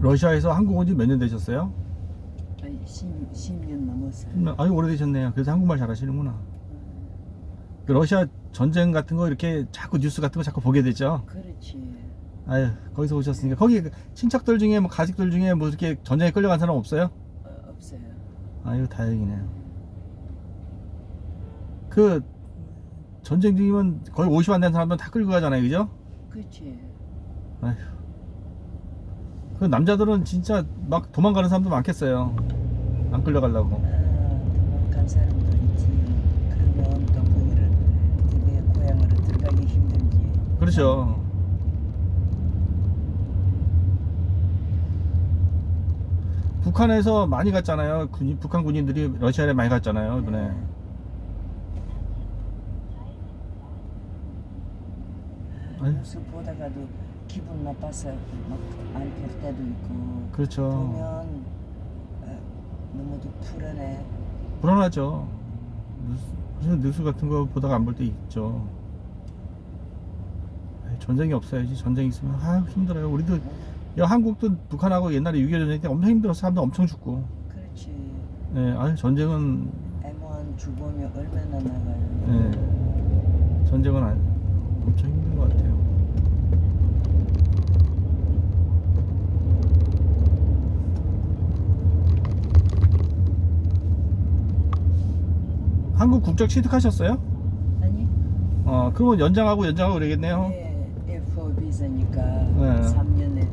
러시아에서 한국 온 지 몇 년 되셨어요? 아니 10, 10년 넘었어요. 10년, 아유 오래되셨네요. 그래서 한국말 잘 하시는구나. 그 러시아 전쟁 같은 거 이렇게 자꾸 뉴스 같은 거 자꾸 보게 되죠. 그렇지. 아유 거기서 오셨으니까 거기 친척들 중에 뭐 가족들 중에 뭐 이렇게 전쟁에 끌려간 사람 없어요? 어, 없어요. 아유 다행이네요. 그 전쟁 중이면 거의 50 안 된 사람들은 다 끌고 가잖아요, 그죠? 그렇지. 아휴. 그 남자들은 진짜 막 도망가는 사람도 많겠어요. 안 끌려가려고. 아, 도망간 사람도 있지. 그러면 또 거기를 집에 고향으로 들어가기 힘들지. 그렇죠. 북한에서 많이 갔잖아요. 군인, 북한 군인들이 러시아에 많이 갔잖아요, 이번에. 아유. 뉴스 보다가도 기분 나빠서 막안볼 때도 있고. 그렇죠. 보면 아, 너무도 불안해. 불안하죠. 뉴스, 뉴스 같은 거 보다가 안 볼 때 있죠. 에이, 전쟁이 없어야지. 전쟁 있으면 아 힘들어요. 우리도 야, 한국도 북한하고 옛날에 6.25 전쟁 때 엄청 힘들어서 사람들 엄청 죽고. 그렇지. 예, 아유 전쟁은 M1 죽으면 얼마나 나가요. 예, 전쟁은 안, 엄청 힘든 것 같아요. 한국 국적 취득하셨어요? 아니? 어, 그러면 연장하고 연장하고 그러겠네요. 네, F 비자니까 네. 3년에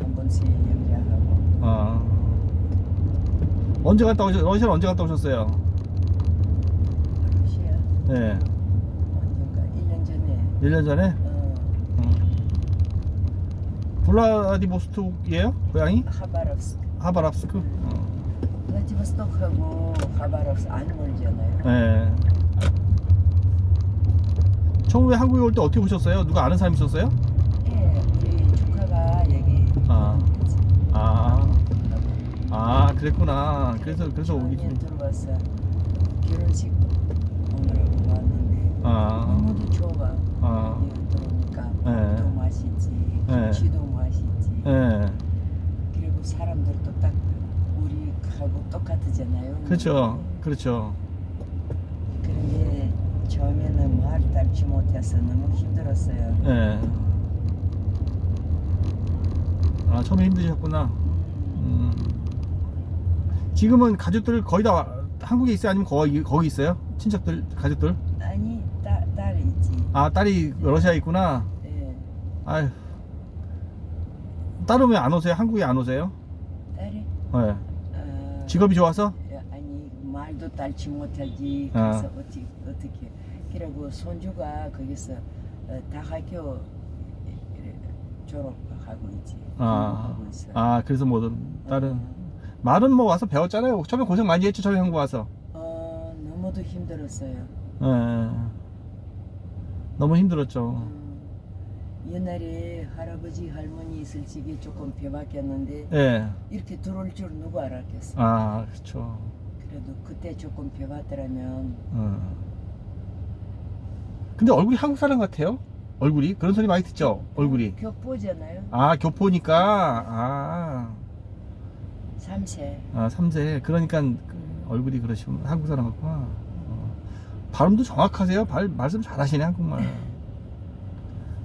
한 번씩 연장하고 아. 언제 갔다 오셨, 러시아 언제 갔다 오셨어요? 러시아 네. 언젠가 1년 전에 1년 전에? 어, 어. 블라디보스톡이에요? 고향이? 하바rovsk 하바랍스크? 어. 안 멀잖아요. 네. 처음에 한국에 올 때 어떻게 오셨어요? 누가 아는 사람 있었어요? 예, 우리 조카가 여기 아. 아, 아, 그랬구나. 그래서, 그래서 오기 좀. 들어와서 결혼식 오느라고 왔는데 아, 너무도 좋아. 아. 들어오니까 네. 맛있지, 네. 김치도 맛있지. 예. 그리고 사람들도 딱 우리하고 똑같잖아요. 그렇죠. 그렇죠. 그런데 처음에는 말 따르지 못해서 너무 힘들었어요. 예. 아, 처음에 힘드셨구나. 음, 음. 지금은 가족들 거의 다 와- 한국에 있어요? 아니면 거기, 거기 있어요? 친척들, 가족들? 아니 딸 딸이 있지. 아, 딸이 러시아에 있구나. 예, 아휴. 딸은 왜 안 오세요? 한국에 안 오세요? 딸이 네. 어, 직업이 좋아서? 예, 아니 말도 따르지 못하지. 아. 그래서 어 떻게 어떻게 그리고 손주가 거기서 어, 다학교 이래 졸업하고 있지. 아, 있어. 아, 그래서 뭐, 딸은. 어, 말은 뭐 와서 배웠잖아요. 처음에 고생 많이 했죠, 처음에 한국 와서. 어, 너무도 힘들었어요. 예. 너무 힘들었죠. 음, 옛날에 할아버지 할머니 있을 적에 조금 배웠겠는데 예. 이렇게 들어올 줄 누구 알았겠어. 아, 그렇죠. 그래도 그때 조금 배웠더라면 어. 근데 얼굴이 한국 사람 같아요? 얼굴이? 그런 소리 많이 듣죠? 얼굴이. 격보잖아요. 아, 교포니까. 아, 3세. 아 3세. 그러니까 그 얼굴이 그러시면 한국 사람 같구나. 어. 발음도 정확하세요. 발, 말씀 잘하시네, 한국말.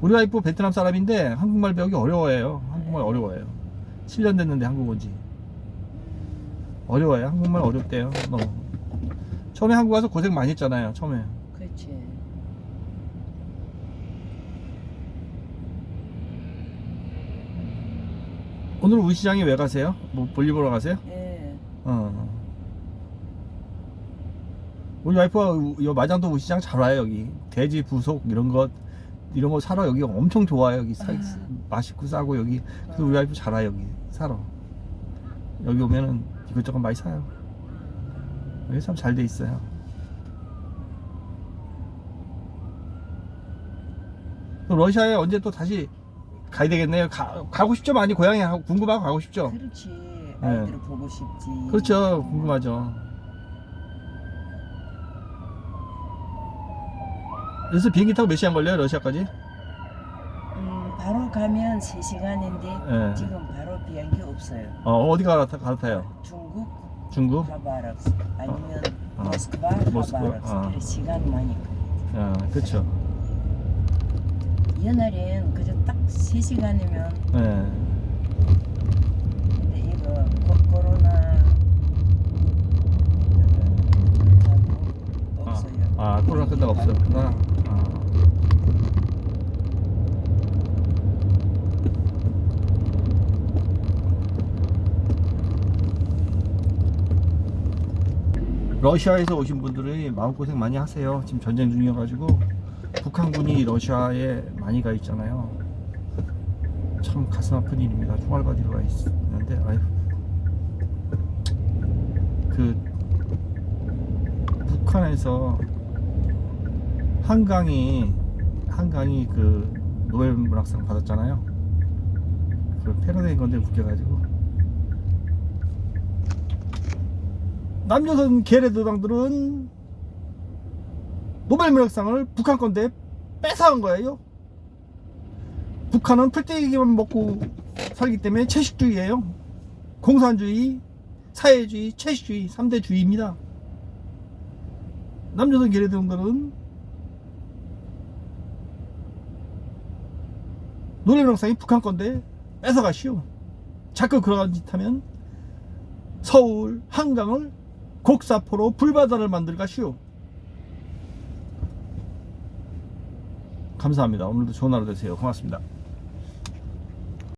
우리 와이프 베트남 사람인데 한국말 배우기 어려워해요. 한국말 어려워해요. 7년 됐는데 한국 온지. 어려워요. 한국말 어렵대요. 너무. 처음에 한국 와서 고생 많이 했잖아요. 처음에. 그렇지. 오늘 우시장에 왜 가세요? 뭐 볼일 보러 가세요? 예. 어. 우리 와이프가 우- 여 마장도 우시장 잘 와요 여기 돼지 부속 이런 것 이런 거 사러 여기 엄청 좋아요. 여기 사, 아. 맛있고 싸고 여기. 그래서 우리 와이프 잘 와요 여기 사러 여기 오면은 이것저것 많이 사요. 여기 참 잘 돼 있어요. 또 러시아에 언제 또 다시 가야 되겠네요. 가, 가고 싶죠 많이. 고향에 하고 궁금하고 가고 싶죠? 그렇지. 아이들을 보고 싶지. 그렇죠. 궁금하죠. 그래서 비행기 타고 몇 시간 걸려요? 러시아까지? 음, 바로 가면 3시간인데 예. 지금 바로 비행기 없어요. 어, 어디 갈아타, 갈아타요? 중국 중국? 하바락스 아니면 어. 모스크바 모스크바? 하바락스 어. 그래 시간 많이 아, 그쵸. 옛날엔 그저 딱 3시간이면 예. 근데 이거 코, 코로나 끝나고 없어요. 아, 코로나 끝나고 없어요. 나, 아. 러시아에서 오신 분들이 마음고생 많이 하세요. 지금 전쟁 중이어가지고 북한군이 러시아에 많이 가 있잖아요. 참 가슴 아픈 일입니다. 총알과 뒤로가 있는데, 아유. 그 북한에서 한강이 한강이 그 노벨 문학상 받았잖아요. 그 패러디인 건데 웃겨가지고 남조선 계례도당들은 노벨 문학상을 북한 건데 뺏어간 거예요. 북한은 풀떼기만 먹고 살기 때문에 채식주의예요. 공산주의, 사회주의, 채식주의 3대 주의입니다. 남조선 계례도당들은 노래명상이 북한 건데 뺏어가시오. 자꾸 그런 짓 하면 서울 한강을 곡사포로 불바다를 만들가시오. 감사합니다. 오늘도 좋은 하루 되세요. 고맙습니다.